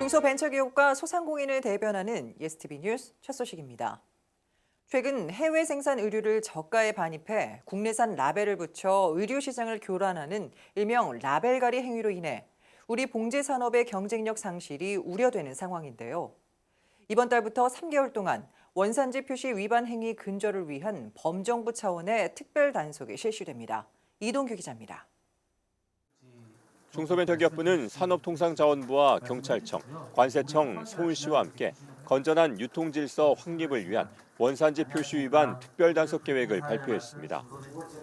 중소벤처기업과 소상공인을 대변하는 예스티비 뉴스 첫 소식입니다. 최근 해외 생산 의류를 저가에 반입해 국내산 라벨을 붙여 의류 시장을 교란하는 일명 라벨가리 행위로 인해 우리 봉제 산업의 경쟁력 상실이 우려되는 상황인데요. 이번 달부터 3개월 동안 원산지 표시 위반 행위 근절을 위한 범정부 차원의 특별 단속이 실시됩니다. 이동규 기자입니다. 중소벤처기업부는 산업통상자원부와 경찰청, 관세청, 서울시와 함께 건전한 유통질서 확립을 위한 원산지 표시 위반 특별단속 계획을 발표했습니다.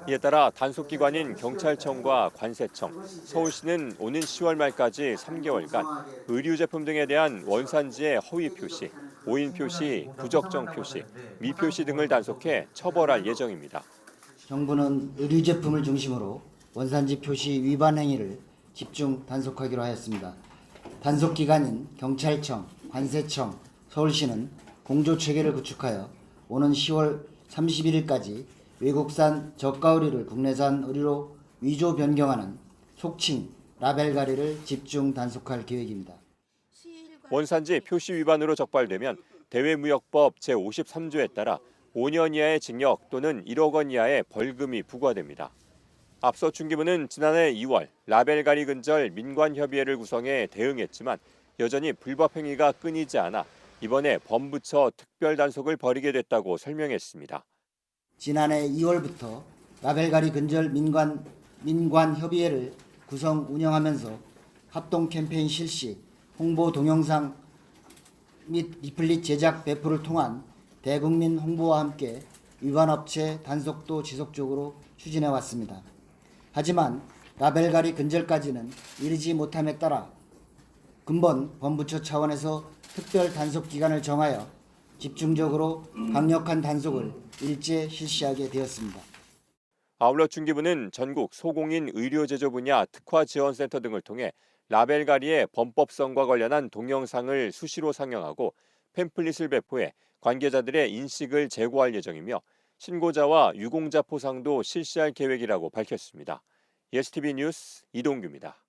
이에 따라 단속기관인 경찰청과 관세청, 서울시는 오는 10월 말까지 3개월간 의류 제품 등에 대한 원산지의 허위 표시, 오인 표시, 부적정 표시, 미표시 등을 단속해 처벌할 예정입니다. 정부는 의류 제품을 중심으로 원산지 표시 위반 행위를 집중 단속하기로 하였습니다. 단속 기관인 경찰청, 관세청, 서울시는 공조 체계를 구축하여 오는 10월 31일까지 외국산 저가 의류를 국내산 의류로 위조 변경하는 속칭 라벨 가리를 집중 단속할 계획입니다. 원산지 표시 위반으로 적발되면 대외무역법 제53조에 따라 5년 이하의 징역 또는 1억 원 이하의 벌금이 부과됩니다. 앞서 중기부는 지난해 2월 라벨가리 근절 민관협의회를 구성해 대응했지만 여전히 불법 행위가 끊이지 않아 이번에 범부처 특별 단속을 벌이게 됐다고 설명했습니다. 지난해 2월부터 라벨가리 근절 민관 민관 협의회를 구성 운영하면서 합동 캠페인 실시, 홍보 동영상 및 리플릿 제작 배포를 통한 대국민 홍보와 함께 위반 업체 단속도 지속적으로 추진해 왔습니다. 하지만 라벨가리 근절까지는 이르지 못함에 따라 근본 범부처 차원에서 특별 단속 기간을 정하여 집중적으로 강력한 단속을 일제 실시하게 되었습니다. 아울러 중기부는 전국 소공인 의료 제조 분야 특화 지원 센터 등을 통해 라벨가리의 범법성과 관련한 동영상을 수시로 상영하고 팸플릿을 배포해 관계자들의 인식을 제고할 예정이며 신고자와 유공자 포상도 실시할 계획이라고 밝혔습니다. 예스티비 뉴스 이동규입니다.